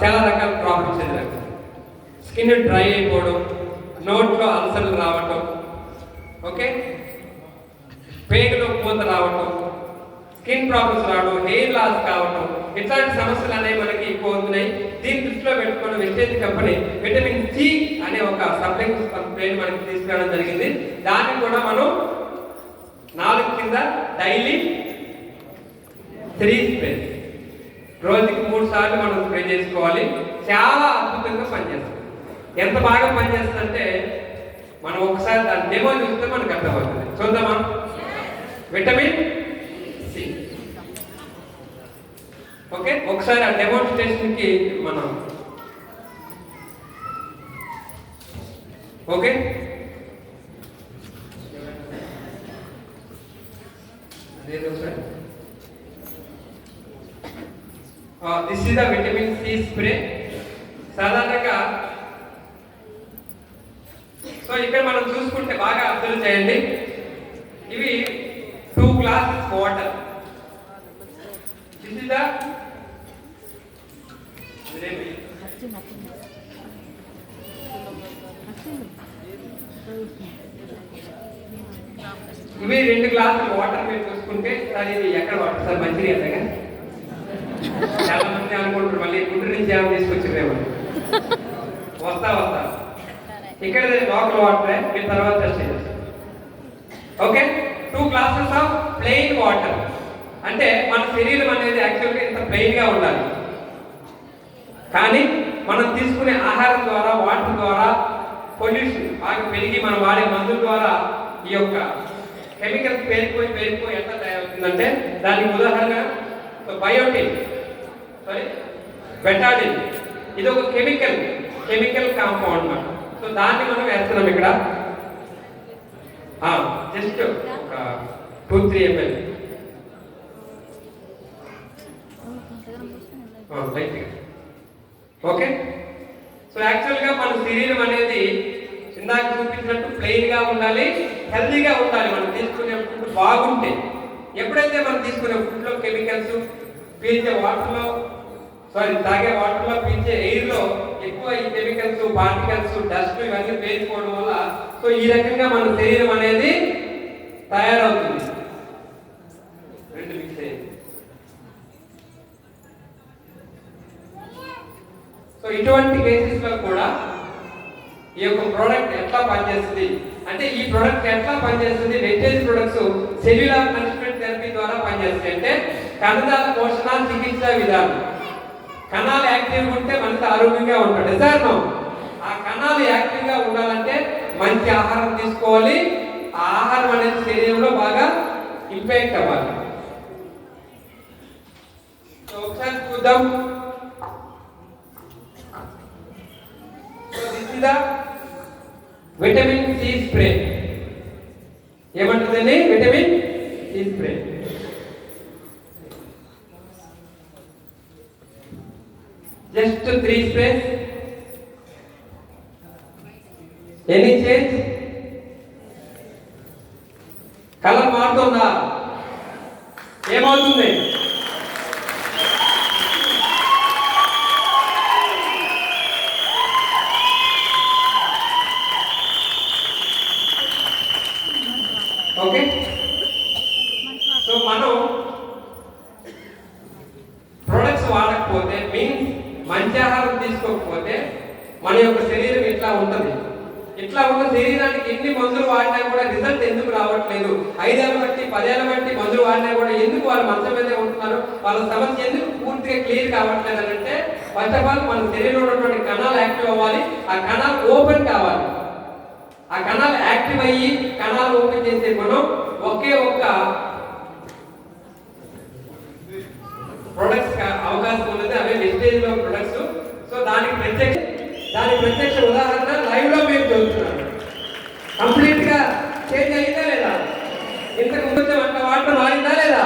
చాలా రకాల ప్రాబ్లమ్స్ ఎదురవుతాయి స్కిన్ డ్రై అయిపోవడం నోట్లో అల్సర్లు రావటం ఓకే పేగులో పూత రావటం స్కిన్ ప్రాబ్లమ్స్ రావడం హెయిర్ లాస్ కావటం ఇట్లాంటి సమస్యలు అనేవి మనకి ఎక్కువ అవుతున్నాయి. దీన్ని దృష్టిలో పెట్టుకున్న వెస్టేజ్ కంపెనీ విటమిన్ సి అనే ఒక సప్లిమెంట్ కంపెనీ మనకి తీసుకురావడం జరిగింది. దాన్ని కూడా మనం నాలుగు కింద డైలీ త్రీ స్ప్రే రోజుకి మూడు సార్లు మనం స్ప్రే చేసుకోవాలి. చాలా అద్భుతంగా పనిచేస్తుంది ఎంత బాగా పనిచేస్తుందంటే మనం ఒకసారి దాని డెమో చూస్తే మనకు అర్థమవుతుంది. చూద్దామా? Vitamin C. ఓకే? ఒకసారి ఆ డెమోన్స్ట్రేషన్కి మనం ఓకే? అదేదో sir this is the vitamin C spray సాధారణంగా సో ఇక్కడ మనం చూసుకుంటే బాగా అబ్జర్వ్ చేయండి. ఇవి two glasses water this is the ఇవి రెండు గ్లాసులు వాటర్ మీరు చూసుకుంటే సార్ ఇది ఎక్కడ వాటర్ సార్ మంచిది అంతగా మళ్ళీ గుంటూరు నుంచి ఏమైనా తీసుకొచ్చిరేమో. వస్తా వస్తా. ఇక్కడ లోకల్ వాటర్ మీరు తర్వాత test okay? Two glasses of plain water అంటే మన శరీరం అనేది యాక్చువల్గా ఇంత ప్లెయిన్గా ఉండాలి. కానీ మనం తీసుకునే ఆహారం ద్వారా వాటర్ ద్వారా పొల్యూషన్ బాగా పెరిగి మనం వాడే మందుల ద్వారా ఈ యొక్క కెమికల్స్ పేరుకుపోయి పేరుకుపోయి ఎంత తయారవుతుందంటే దానికి ఉదాహరణ బయోటిన్ సారీ బెటాడిన్ ఇది ఒక కెమికల్ కెమికల్ కాంపౌండ్ అన్నమాట సో దాన్ని మనం వేస్తున్నాం ఇక్కడ. Just two three ML. Okay? So యాక్చువల్గా మన శరీరం అనేది ఇందాక చూపించినట్టు ప్లెయిన్గా ఉండాలి హెల్తీగా ఉండాలి. మనం తీసుకునే ఫుడ్ బాగుంటే ఎప్పుడైతే మనం తీసుకునే ఫుడ్లో కెమికల్స్ పీల్చే వాటర్లో సారీ తాగే వాటర్లో పీల్చే ఎయిర్లో ఎక్కువ ఈ కెమికల్స్ పార్టికల్స్ డస్ట్ ఇవన్నీ పేర్చుకోవడం వల్ల సో ఈ రకంగా మన శరీరం అనేది తయారవుతుంది. రెండు మిక్స్ అయ్యింది సో ఇటువంటి కేసెస్లో కూడా ఈ యొక్క ప్రోడక్ట్ ఎట్లా పనిచేస్తుంది? అంటే ఈ ప్రోడక్ట్ ఎట్లా పనిచేస్తుంది? Vintage products cellular nourishment therapy ద్వారా పనిచేస్తుంది. అంటే కణజాల పోషణ చికిత్స విధానం. కణాలు యాక్టివ్ ఉంటే మనిషి ఆరోగ్యంగా ఉంటాడు. సార్ ఆ కణాలు యాక్టివ్గా ఉండాలంటే మంచి ఆహారం తీసుకోవాలి. ఆ ఆహారం అనేది శరీరంలో బాగా ఇంపాక్ట్ అవ్వాలి. సో ఒకసారి చూద్దాం. Vitamin C spray ఏమంటుందండి? Vitamin C spray three sprays any change colour మారుతుందా? ఏమవుతుంది? ఓకే? సో మనం ప్రొడక్ట్స్ వాడకపోతే మీన్స్ మంచి ఆహారం తీసుకోకపోతే మన యొక్క శరీరం ఇట్లా ఉంటుంది? ఇట్లా ఉన్న శరీరానికి ఎన్ని మందులు వాడినా కూడా రిజల్ట్ ఎందుకు రావట్లేదు? ఐదేళ్ళ బట్టి పదేళ్ళ బట్టి మందులు వాడినా కూడా ఎందుకు వాళ్ళు మంచం మీదే ఉంటున్నారు? వాళ్ళ సమస్య ఎందుకు పూర్తిగా క్లియర్ కావట్లేదు అని అంటే ఫస్ట్ ఆఫ్ ఆల్ మన శరీరంలో ఉన్నటువంటి కణాలు యాక్టివ్ అవ్వాలి. ఆ కణాలు ఓపెన్ కావాలి. ఆ కణాలు యాక్టివ్ అయ్యి కణాలు ఓపెన్ చేసే మనం దాని ప్రత్యక్ష ఉదాహరణ లైవ్లో మేము చదువుతున్నాం కంప్లీట్గా చేంజ్ అయిందా లేదా? ఇంతకు ముందు అంత వాటర్ మారిందా లేదా?